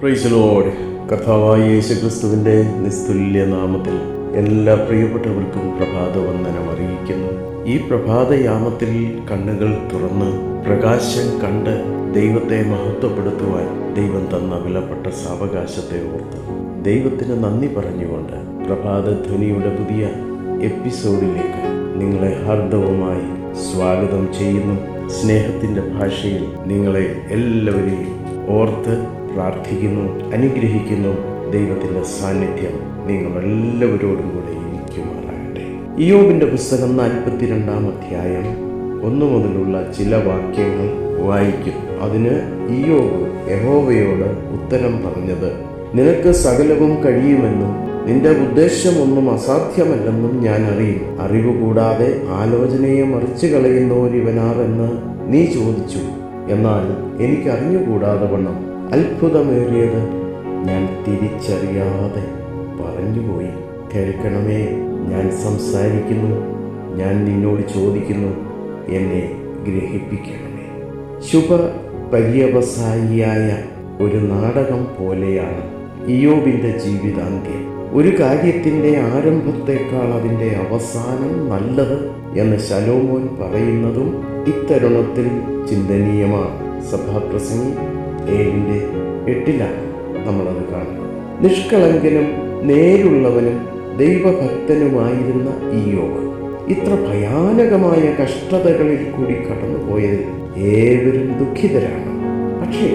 Price load കർത്താവായ യേശുക്രിസ്തുവിന്റെ നിസ്തുല്യ നാമത്തിൽ എല്ലാ പ്രിയപ്പെട്ടവർക്കും പ്രഭാത വന്ദനം അറിയിക്കുന്നു. ഈ പ്രഭാതയാമത്തിൽ കണ്ണുകൾ തുറന്ന് പ്രകാശം കണ്ട് ദൈവത്തെ മഹത്വപ്പെടുത്തുവാൻ ദൈവം തന്ന വിലപ്പെട്ട സാവകാശത്തെ ഓർത്ത് ദൈവത്തിന് നന്ദി പറഞ്ഞുകൊണ്ട് പ്രഭാതധ്വനിയുടെ പുതിയ എപ്പിസോഡിലേക്ക് നിങ്ങളെ ഹാർദവമായി സ്വാഗതം ചെയ്യുന്നു. സ്നേഹത്തിന്റെ ഭാഷയിൽ നിങ്ങളെ എല്ലാവരെയും ഓർത്ത് പ്രാർത്ഥിക്കുന്നു അനുഗ്രഹിക്കുന്നു. ദൈവത്തിന്റെ സാന്നിധ്യം നിങ്ങളെല്ലാവരോടും കൂടെ ഇരിക്കുമാറാകട്ടെ. ഇയോബിന്റെ പുസ്തകം നാൽപ്പത്തിരണ്ടാം അധ്യായം ഒന്നു മുതലുള്ള ചില വാക്യങ്ങൾ വായിക്കും. അതിന് ഇയോബ് യഹോവയോട് ഉത്തരം പറഞ്ഞത് നിനക്ക് സകലവും കഴിയുമെന്നും നിന്റെ ഉദ്ദേശമൊന്നും അസാധ്യമല്ലെന്നും ഞാൻ അറിയും. അറിവ് കൂടാതെ ആലോചനയെ മറിച്ചു കളയുന്നവരിവനാറെന്ന് നീ ചോദിച്ചു. എന്നാൽ എനിക്ക് അറിഞ്ഞുകൂടാതെ വണ്ണം അത്ഭുതമേറിയത്. ഞാൻ തിരിച്ചറിയാതെ പറഞ്ഞുപോയി. കേൾക്കണമേ ഞാൻ സംസാരിക്കുന്നു. ഞാൻ നിന്നോട് ചോദിക്കുന്നു. എന്നെ ഗ്രഹിപ്പിക്കണമേ. ശുഭ പര്യവസായിയായ ഒരു നാടകം പോലെയാണ് ഇയോബിന്റെ ജീവിതാന്ത്യം ഒരു കാര്യത്തിന്റെ ആരംഭത്തെക്കാൾ അതിന്റെ അവസാനം നല്ലത് എന്ന് ശലോമോൻ പറയുന്നതും ഇത്തരുണത്തിൽ ചിന്തനീയമാണ്. സഭാപ്രസംഗി ഏഴിന്റെ എട്ടിലാണ് നമ്മളത് കാണുന്നത്. നിഷ്കളങ്കനും നേരുള്ളവനും ദൈവഭക്തനുമായിരുന്ന ഈ യോഗ ഇത്ര ഭയാനകമായ കഷ്ടതകളിൽ കൂടി കടന്നുപോയതിൽ ഏവരും ദുഃഖിതരാണ്. പക്ഷേ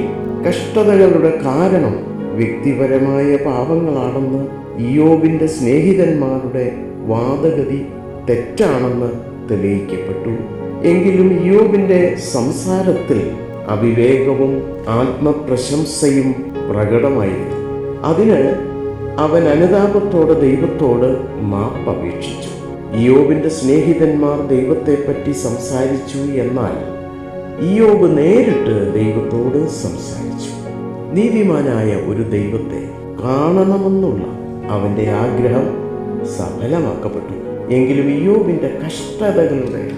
കഷ്ടതകളുടെ കാരണം വ്യക്തിപരമായ പാപങ്ങളാണെന്ന് ഇയോബിന്റെ സ്നേഹിതന്മാരുടെ വാദഗതി തെറ്റാണെന്ന് തെളിയിക്കപ്പെട്ടു. എങ്കിലും ഇയോബിന്റെ സംസാരത്തിൽ അവിവേകവും ആത്മപ്രശംസയും പ്രകടമായിരുന്നു. അതിന് അവൻ അനുതാപത്തോടെ ദൈവത്തോട് മാപ്പപേക്ഷിച്ചു ഇയോബിന്റെ സ്നേഹിതന്മാർ ദൈവത്തെപ്പറ്റി സംസാരിച്ചു എന്നാൽ ഇയോബ് നേരിട്ട് ദൈവത്തോട് സംസാരിച്ചു. നീതിമാനായ ഒരു ദൈവത്തെ കാണണമെന്നുള്ള അവന്റെ ആഗ്രഹം സഫലമാക്കപ്പെട്ടു. എങ്കിലും ഇയോബിന്റെ കഷ്ടതകളുടെ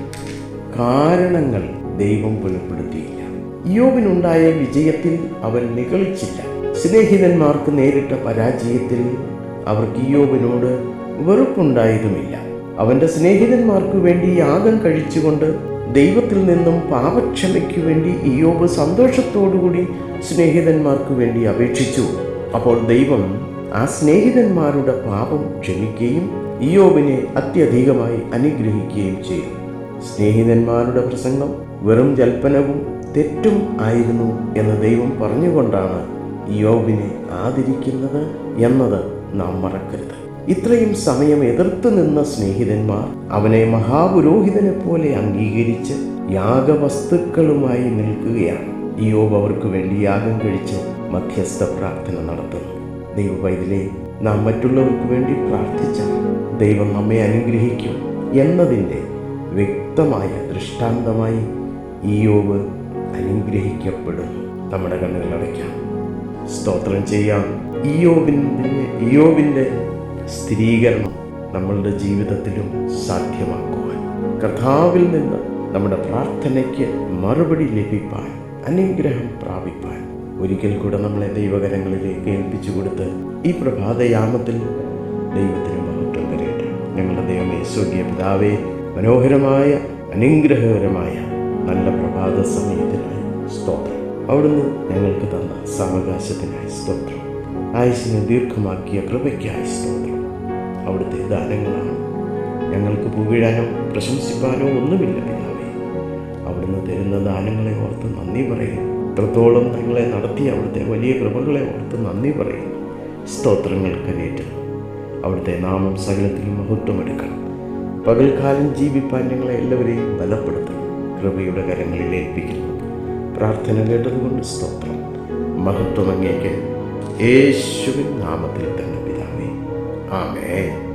കാരണങ്ങൾ ദൈവം വെളിപ്പെടുത്തിയില്ല. ഇയോബിനുണ്ടായ വിജയത്തിൽ അവൻ നികളിച്ചില്ല. സ്നേഹിതന്മാർക്ക് നേരിട്ട പരാജയത്തിൽ അവർക്ക് യോബിനോട് വെറുപ്പുണ്ടായതുമില്ല അവന്റെ സ്നേഹിതന്മാർക്ക് വേണ്ടി യാഗം കഴിച്ചുകൊണ്ട് ദൈവത്തിൽ നിന്നും പാപക്ഷമയ്ക്ക് വേണ്ടി ഇയോബ് സന്തോഷത്തോടുകൂടി സ്നേഹിതന്മാർക്ക് വേണ്ടി അപേക്ഷിച്ചു. അപ്പോൾ ദൈവം ആ സ്നേഹിതന്മാരുടെ പാപം ക്ഷമിക്കുകയും ഇയോബിനെ അത്യധികമായി അനുഗ്രഹിക്കുകയും ചെയ്തു. സ്നേഹിതന്മാരുടെ പ്രസംഗം വെറും ജൽപ്പനവും തെറ്റും ആയിരുന്നു എന്ന് ദൈവം പറഞ്ഞുകൊണ്ടാണ് യോബിനെ ആദരിക്കുന്നത് എന്നത് നാം മറക്കരുത്. ഇത്രയും സമയം എതിർത്ത് നിന്ന സ്നേഹിതന്മാർ അവനെ മഹാപുരോഹിതനെ പോലെ അംഗീകരിച്ച് യാഗവസ്തുക്കളുമായി നിൽക്കുകയാണ്. യോബ് അവർക്ക് വേണ്ടി യാഗം കഴിച്ച് മധ്യസ്ഥ പ്രാർത്ഥന നടത്തുന്നു. ദൈവ പൈതലെ നാം മറ്റുള്ളവർക്ക് വേണ്ടി പ്രാർത്ഥിച്ച ദൈവം നമ്മെ അനുഗ്രഹിക്കും എന്നതിന്റെ വ്യക്തമായ ദൃഷ്ടാന്തമായി ഇയോബ് അനുഗ്രഹിക്കപ്പെടുന്നു നമ്മുടെ കണ്ണുകൾ അടയ്ക്കാം. സ്തോത്രം ചെയ്യാം. ഇയോബിന്റെ ഇയോബിന്റെ സ്ഥിരീകരണം നമ്മളുടെ ജീവിതത്തിലും സാധ്യമാക്കുവാൻ. കഥാവിൽ നിന്ന് നമ്മുടെ പ്രാർത്ഥനയ്ക്ക് മറുപടി ലഭിപ്പാൻ അനുഗ്രഹം പ്രാപിപ്പാൻ. ഒരിക്കൽ കൂടെ നമ്മളെ ദൈവകരങ്ങളിലേക്ക് ഏൽപ്പിച്ചു കൊടുത്ത് ഈ പ്രഭാതയാമത്തിൽ ദൈവത്തിന് മഹത്വം തരട്ടെ. ഞങ്ങളുടെ ദൈവമേ സ്വർഗീയ പിതാവേ മനോഹരമായ അനുഗ്രഹകരമായ നല്ല പ്രഭാത സമയത്തിനായി സ്തോത്രം. അവിടുന്ന് ഞങ്ങൾക്ക് തന്ന സാവകാശത്തിനായി സ്തോത്രം. ആയുസിനെ ദീർഘമാക്കിയ കൃപയ്ക്കായി സ്തോത്രം. അവിടുത്തെ ദാനങ്ങളാണ് ഞങ്ങൾക്ക് പുകഴാനോ പ്രശംസിപ്പാനോ ഒന്നുമില്ല പിതാവേ. അവിടുന്ന് തരുന്ന ദാനങ്ങളെ ഓർത്ത് നന്ദി പറയും. എത്രത്തോളം ഞങ്ങളെ നടത്തിയ അവിടുത്തെ വലിയ കൃപകളെ ഓർത്ത് നന്ദി പറയും. സ്തോത്രങ്ങൾ കരേറ്റുന്നു അവിടുത്തെ നാമം സകലത്തിലും മഹത്വമെടുക്കണം പകൽക്കാലം ജീവിപ്പാൻ ഞങ്ങളെ എല്ലാവരെയും ബലപ്പെടുത്തണം. കൃപയുടെ കരങ്ങളിൽ ഏൽപ്പിക്കുന്നു പ്രാർത്ഥന കേട്ടതുകൊണ്ട് സ്തോത്രം. മഹത്വമങ്ങേക്ക് യേശുവിൻ നാമത്തിൽ തന്നെ പിതാവേ. ആമേ